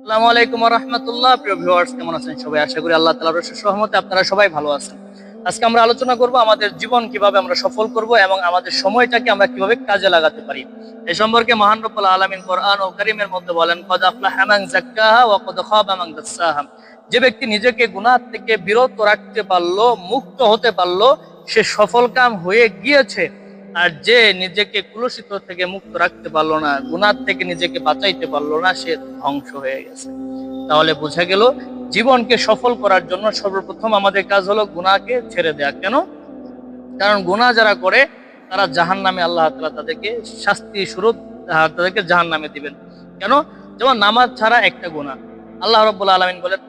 আসসালামু আলাইকুম রহমতুল্লাহ প্রিয় ভিউয়ার্স কেমন আছেন সবাই? আশা করি আল্লাহ তালার সহমতে আপনারা সবাই ভালো আছেন। আজকে আমরা আলোচনা করব আমাদের জীবন কীভাবে আমরা সফল করব এবং আমাদের সময়টাকে আমরা কীভাবে কাজে লাগাতে পারি। এই সম্পর্কে মহান রব্বুল আলামিন কোরআন ও কারীমের মধ্যে বলেন, কদ আফলাহা মান যাক্কাহা ওয়া কদ খাবা মান দাসসাহা যে ব্যক্তি নিজেকে গুনাহ থেকে বিরত রাখতে পারল, মুক্ত হতে পারল, সে সফল কাম হয়ে গিয়েছে। আর যে নিজেকে কুলসিত থেকে মুক্ত রাখতে পারল না গুনার থেকে নিজেকে বাঁচাইতে পারল না, সে ধ্বংস হয়ে গেছে। তাহলে বোঝা গেল, জীবনকে সফল করার জন্য সর্বপ্রথম আমাদের কাজ হলো গুনাহকে ছেড়ে দেয়া। কেন? কারণ গুনাহ যারা করে, তারা জাহান নামে আল্লাহ তাআলা তাদেরকে শাস্তি স্বরূপ তাদেরকে জাহান নামে দিবেন। কেন? যেমন নামাজ ছাড়া একটা গুনাহ। আল্লাহ রাব্বুল আলামিন বলেন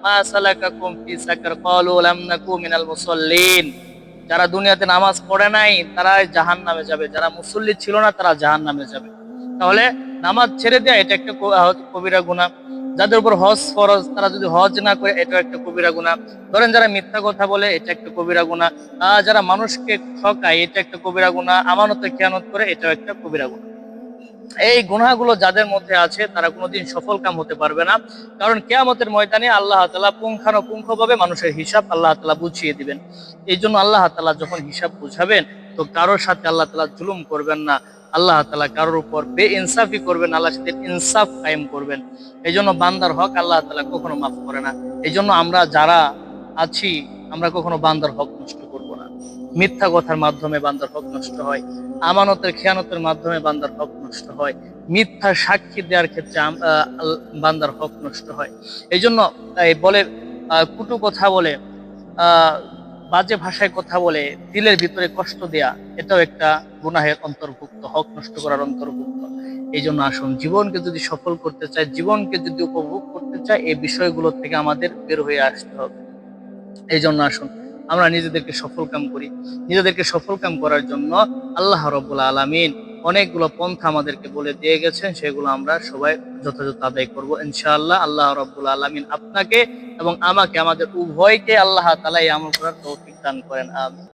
যারা দুনিয়াতে নামাজ পড়ে নাই তারা জাহান নামে যাবে। যারা মুসল্লি ছিল না, তারা জাহান নামে যাবে। তাহলে নামাজ ছেড়ে দেয়া, এটা একটা কবিরা গুণা যাদের উপর হজ ফরজ, তারা যদি হজ না করে এটা একটা কবিরা গুণা ধরেন যারা মিথ্যা কথা বলে, এটা একটা কবিরা গুণা যারা মানুষকে ঠকায়, এটা একটা কবিরা গুণা আমানতে খেয়ানত করে, এটাও একটা কবিরা গুনাহ। এই গুনাহগুলো যাদের মধ্যে আছে, তারা কোনোদিন সফল কাম হতে পারবে না। কারণ কেয়ামতের ময়দানে আল্লাহ তালা পুঙ্খানুপুঙ্খ ভাবে মানুষের হিসাব আল্লাহ তালা বুঝিয়ে দিবেন। এই জন্য আল্লাহ তালা যখন হিসাব বুঝাবেন, তো কারোর সাথে আল্লাহ তালা জুলুম করবেন না। আল্লাহ তালা কারোর উপর বে ইনসাফি করবেন আল্লাহ সাথে ইনসাফ কায়েম করবেন। এই জন্য বান্দার হক আল্লাহ তালা কখনো মাফ করে না। এই জন্য আমরা যারা আছি, আমরা কখনো বান্দার হক নষ্ট মিথ্যা কথার মাধ্যমে বান্দার হক নষ্ট হয়, আমানতের, খেয়ানতের মাধ্যমে বান্দার হক নষ্ট হয়, মিথ্যা সাক্ষী দেওয়ার ক্ষেত্রে বান্দার হক নষ্ট হয়। এই জন্য বলে কুটু কথা বলে বাজে ভাষায় কথা বলে, দিলের ভিতরে কষ্ট দেয়া, এটাও একটা গুনাহের অন্তর্ভুক্ত, হক নষ্ট করার অন্তর্ভুক্ত। এই জন্য আসুন, জীবনকে যদি সফল করতে চায় জীবনকে যদি উপভোগ করতে চাই, এই বিষয়গুলো থেকে আমাদের বের হয়ে আসতে হবে। এই জন্য আসুন আমরা নিজেদেরকে সফল কাম করি। নিজেদেরকে সফল কাম করার জন্য আল্লাহ রবুল আলমিন অনেকগুলো পন্থা আমাদেরকে বলে দিয়ে গেছেন, সেগুলো আমরা সবাই যথাযথ আদায় করব ইনশাআল্লাহ। আল্লাহ রব্বুল আলমিন আপনাকে এবং আমাকে, আমাদের উভয়কে আল্লাহ তালাই আমল করার তৌফিক দান করেন, আমিন।